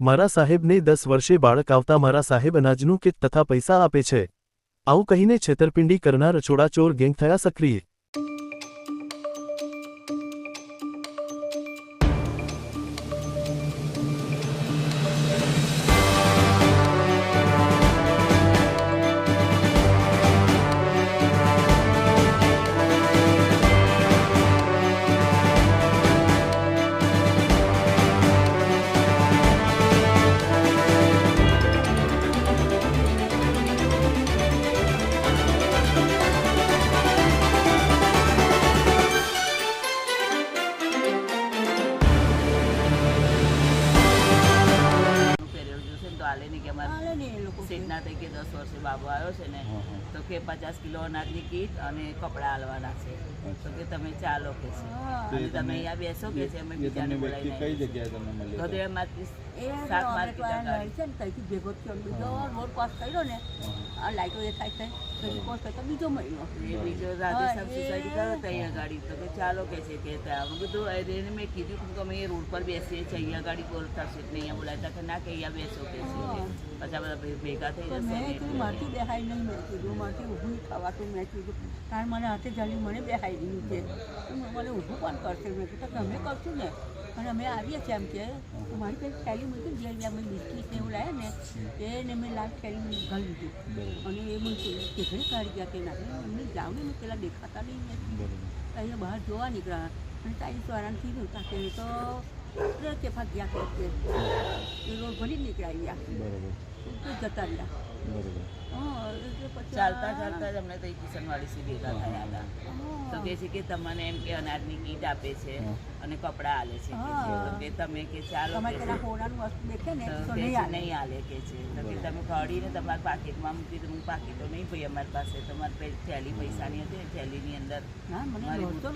મારા સાહેબને દસ વર્ષે બાળક આવતા મારા સાહેબ અનાજનું કિટ તથા પૈસા આપે છે. આવું કહીને છેતરપિંડી કરનાર ચોડાચોર ગેંગ થયા સક્રિય. થઈ કે દસ વર્ષે બાબો આવ્યો છે ને તો કે પચાસ કિલો અનાજની કીટ અને કપડાં આલવાના છે. તો કે તમે ચાલો કે છે. તમે અહીંયા બેસો કે છે અમે બીજાને બોલાવીને કઈ જગ્યાએ તમને માર્કેટ આગળ. છે ને ત્યાંથી ભેગો થયો બીજો રોડ કર્યો ને આ લાઈટો કર્યો બીજો મળ્યો. એ બીજો રાધેશ્યામ હા, સોસાયટી કરો ત્યાં ગાડી. તો કે ચાલો કે છે કે ત્યાં. મેં કીધું એને મેં કીધું કે અમે રોડ પર બેસીએ છીએ અહીંયા ગાડી બોલતા છે અહીંયા બોલાતા કે ના કે અહીંયા બેસો કે છે. પછી બધા ભેગા થઈ જશે મેં કીધું મારથી બેહાય નહીં. મેં કીધું મારથી ઊભું થવાતું મેં કીધું કારણ મને હાથે ચાલી મને બેહાઈ ગયું છે મને ઊભું પણ કરશે? મેં કીધું તમે કરશું ને. અને અમે આવીએ છીએ એમ કે મારી પાસે થેલી મૂકી જે અહીંયા મેં બિસ્કીટ ને એવું લાવ્યા ને એને મેં લાલ થેલી ઘાલી દીધું. અને એ મને કેઘડી કાઢી ગયા કે ના એમને જાવ ને મેં પેલા દેખાતા નહીં ને. અહીંયા બહાર જોવા નીકળ્યા. અને તારી સ્વરાને કીધું તા કે તો કે ભાગ્યા કે કે એ રોડ ભરી જ નીકળ્યા ગયા તો જતા રહ્યા. ચાલતા ચાલતા જ અમને તો કિશનવાડી સુધી ભેગા થયા હતા. તો કે છે કે તમને એમ કે અનાજની કીટ આપે છે અને કપડાં આલે છે કે તો કે તમે કે ચાલો નહીં આલે. કે છે. તો કે તમે કાઢીને તમારા પાકીટમાં મૂકી તો હું પાકીટો નહીં ભાઈ અમારી પાસે. તમારે થેલી પૈસાની હતી ને થેલીની અંદર ના દોઢસો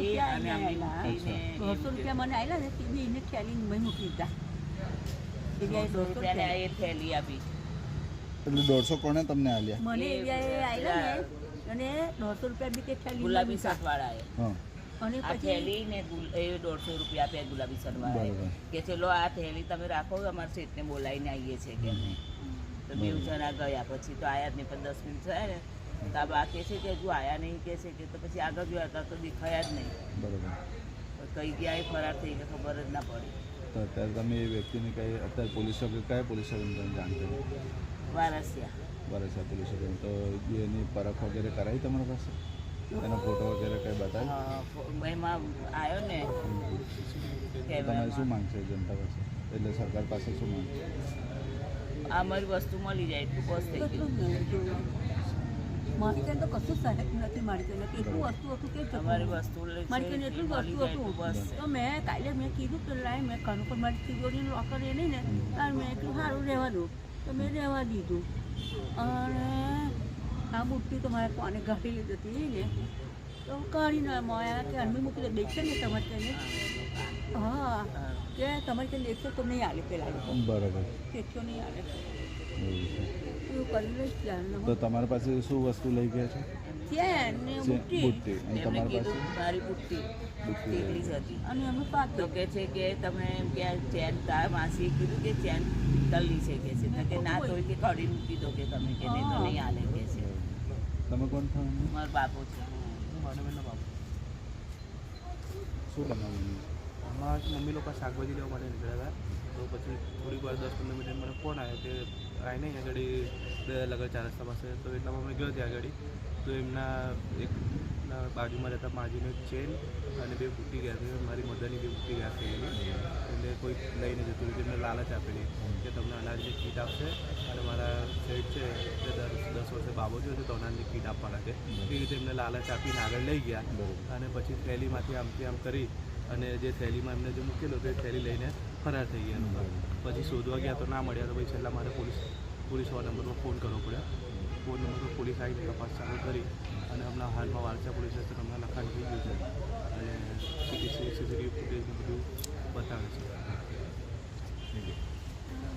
રૂપિયા મને આવેલા ને એને થેલી મૂકી દીધા. એ થેલી આપી. એટલે દોઢસો કોણે તમને આલ્યા? મને એરિયાએ આવેલા ને અને દોઢસો રૂપિયા બી તે થેલી ગુલાબી શર્ટવાળાએ. હા. અને આ પછી થેલી ને એ દોઢસો રૂપિયા આપ્યા ગુલાબી શર્ટવાળાએ. વાળા કે ચલો આ થેલી તમે રાખો અમારા શેઠને બોલાવીને આવીએ છીએ કે અમે. તો બે જણા ગયા પછી તો આયા જ નહીં પણ દસ મિનિટ થયા ને. તો આ બા કહે છે કે હજુ આયા નહીં કે છે કે તો પછી આગળ જોયા હતા તો દેખાયા જ નહીં. બરોબર. કઈ ગયા એ ફરાર થઈ ગયા ખબર જ ના પડી. તો અત્યારે તમે એ વ્યક્તિને કઈ અત્યારે પોલીસ ચોકી કયા પોલીસ ચોકીને તમે જાણ કરી. વારસિયા. વારસિયા પોલીસ સ્ટેશન તો એની પરખ વગેરે કરાવી તમારા પાસે? એનો ફોટો વગેરે કઈ બતાવી? એમાં આવ્યો ને. તમારે શું માંગશે જનતા પાસે? એટલે સરકાર પાસે શું માંગશે આ મારી વસ્તુ મળી જાય એટલું બસ થઈ એટલું ગયું? એટલું. મારી તો કશું સહેજ નથી મારી કને કેટલું વસ્તુ હતું કે તમારી વસ્તુ મારી છે એટલું વસ્તુ હતું. બસ. તો મેં કાલે મેં કીધું કે લાય મેં કાનું પર મારી તિજોરીનું લોકર એ નહીં ને. મેં એટલું સારું રહેવા દઉં તો મેં રહેવા દીધું. અને આ બુટ્ટી તો મારે કોને ગાડી લીધી હતી ને? તો કાઢી ના માયા કે અનમી મૂકી દે દેખશે ને તમારે તેને હા કે તમારે ત્યાં દેખશો તો નહીં આવે પેલા લોકો. બરોબર. દેખશો નહીં આવે એવું કરી લઈશ તો તમારી પાસે શું વસ્તુ લઈ ગયા છે? ચેન ને બુટ્ટી. એમને તમારી કીધું મારી બુટ્ટી. બુટ્ટી હતી. અને અમે તો કે છે કે તમે એમ કે ચેન તાર માસી કીધું કે ચેન તલ્લી છે કે છે. તો કે ના તો કે કઢી મૂકી દો કે તમે કે નહીં તો નહીં હાલે કે છે. તમે કોણ છો? મારો બાપુ છે. શું બનાવ્યું આમાં મમ્મી લોકો શાકભાજી લેવા માટે નીકળ્યા હતા. તો પછી થોડીક વાર દસ પંદર મિનિટ મને ફોન આવ્યો કે આવીને અહીંયા આગળ બે લગર ચાર રસ્તા પાસે તો એટલામાં મેં ગયો ત્યાં આગળ. તો એમના એક બાજુમાં રહેતા માજીનો ચેન અને બે ફૂટી ગયા છે. મારી મદરની બે ફૂટી ગયા છે એટલે કોઈ લઈને જતું. હતું એમને લાલચ આપેલી કે તમને અનાજની કીટ આપશે અને મારા સેટ છે તે દસ દસ વર્ષે બાબો છે તો અનાજની કીટ આપવાના છે. એ રીતે એમને લાલચ આપીને આગળ લઈ ગયા. અને પછી થેલીમાંથી આમથી આમ કરી અને જે થેલીમાં એમને જે મૂકેલો તે એ થેલી લઈને ફરાર થઈ ગયા લોકો પછી શોધવા ગયા તો ના મળ્યા તો પછી છેલ્લા મારે પોલીસ પોલીસવાળા નંબર પર ફોન કરવો પડ્યો. ફોન નંબર પર પોલીસ આવીને તપાસ ચાલુ કરી અને હમણાં હાલમાં વારસા પોલીસ સ્ટેશન હમણાં લખાણ થઈ ગયું છે. અને સીસીટીવી ફૂટેજ બધું બતાવે છે.